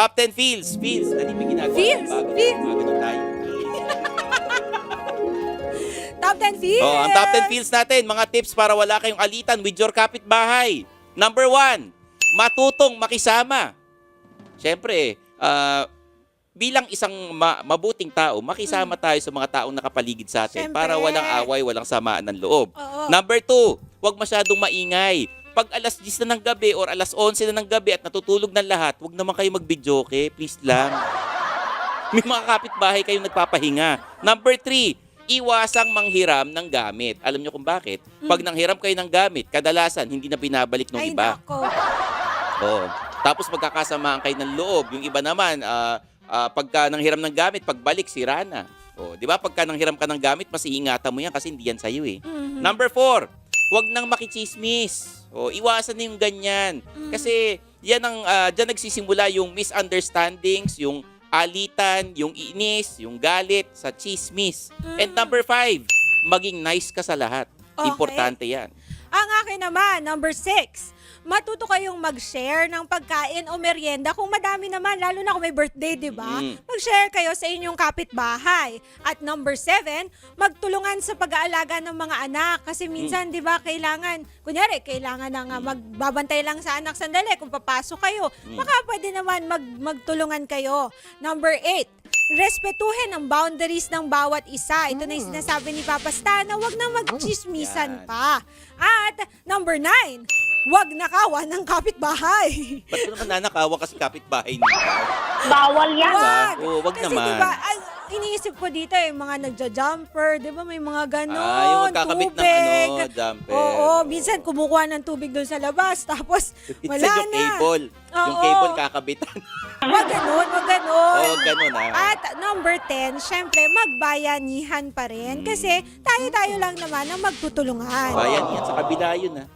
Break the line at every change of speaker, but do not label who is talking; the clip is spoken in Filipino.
Top 10 feels. Feels. Dali may ginagawa.
Feels,
Bago,
feels.
bago tayo.
Top 10 feels.
Oh, ang top 10 feels natin, mga tips para wala kayong alitan with your kapitbahay. Number one, matutong makisama. Siyempre, ah, bilang isang ma- mabuting tao, makisama tayo sa mga taong nakapaligid sa atin
Siyempre.
para walang away, walang samaan ng loob.
Oo.
Number two, huwag masyadong maingay. Pag alas 10 na ng gabi or alas 11 na ng gabi at natutulog ng lahat, huwag naman kayo mag-videoke. Please lang. May mga kapitbahay kayong nagpapahinga. Number three, iwasang manghiram ng gamit. Alam niyo kung bakit? Pag nanghiram kayo ng gamit, kadalasan hindi na binabalik ng
Ay,
iba.
nako.
Oo. Tapos magkakasamaan kayo ng loob. Yung iba naman, ah, ah, pagka nanghiram ng gamit, pagbalik, sira na. O, di ba? Pagka nanghiram ka ng gamit, mas iingatan mo yan kasi hindi yan sa'yo eh.
Mhm.
Number four, wag nang makichismis. O, iwasan yung ganyan. Kasi yan ang, ah, dyan nagsisimula yung misunderstandings, yung alitan, yung inis, yung galit sa chismis. And number five, maging nice ka sa lahat.
Okay.
Importante yan.
Ang akin naman, number six, matuto kayong mag-share ng pagkain o merienda kung madami naman, lalo na kung may birthday, di ba?
Mm.
Mag-share kayo sa inyong kapitbahay. At number seven, magtulungan sa pag-aalaga ng mga anak. Kasi minsan, di ba, kailangan, kunyari, kailangan na nga magbabantay lang sa anak sandali kung papasok kayo. Baka pwede naman mag, magtulungan kayo. Number eight, respetuhin ang boundaries ng bawat isa. Ito na yung sinasabi ni Papa Stan na wag na magchismisan
Yan.
pa. At number nine, wag nakawan ng kapitbahay.
Ba't ko naman nanakawa kasi kapitbahay niyo?
Bawal yan.
Wag!
Oo, wag
Kasi
naman.
diba, iniisip ko dito eh, mga nagja-jumper, di ba may mga ganon,
Ah, yung magkakabit ng
tubig.
ano, jumper.
Oo, minsan kumukuha ng tubig doon sa labas, tapos wala
Minsan yung
na.
cable. Yung
Oo.
cable kakabitan.
Wag ganon, wag ganon.
Oo, ganun ah.
At number 10, syempre, magbayanihan pa rin.
Hmm.
Kasi tayo-tayo lang naman ang magtutulungan.
Bayan yan, sa kabila yun ah.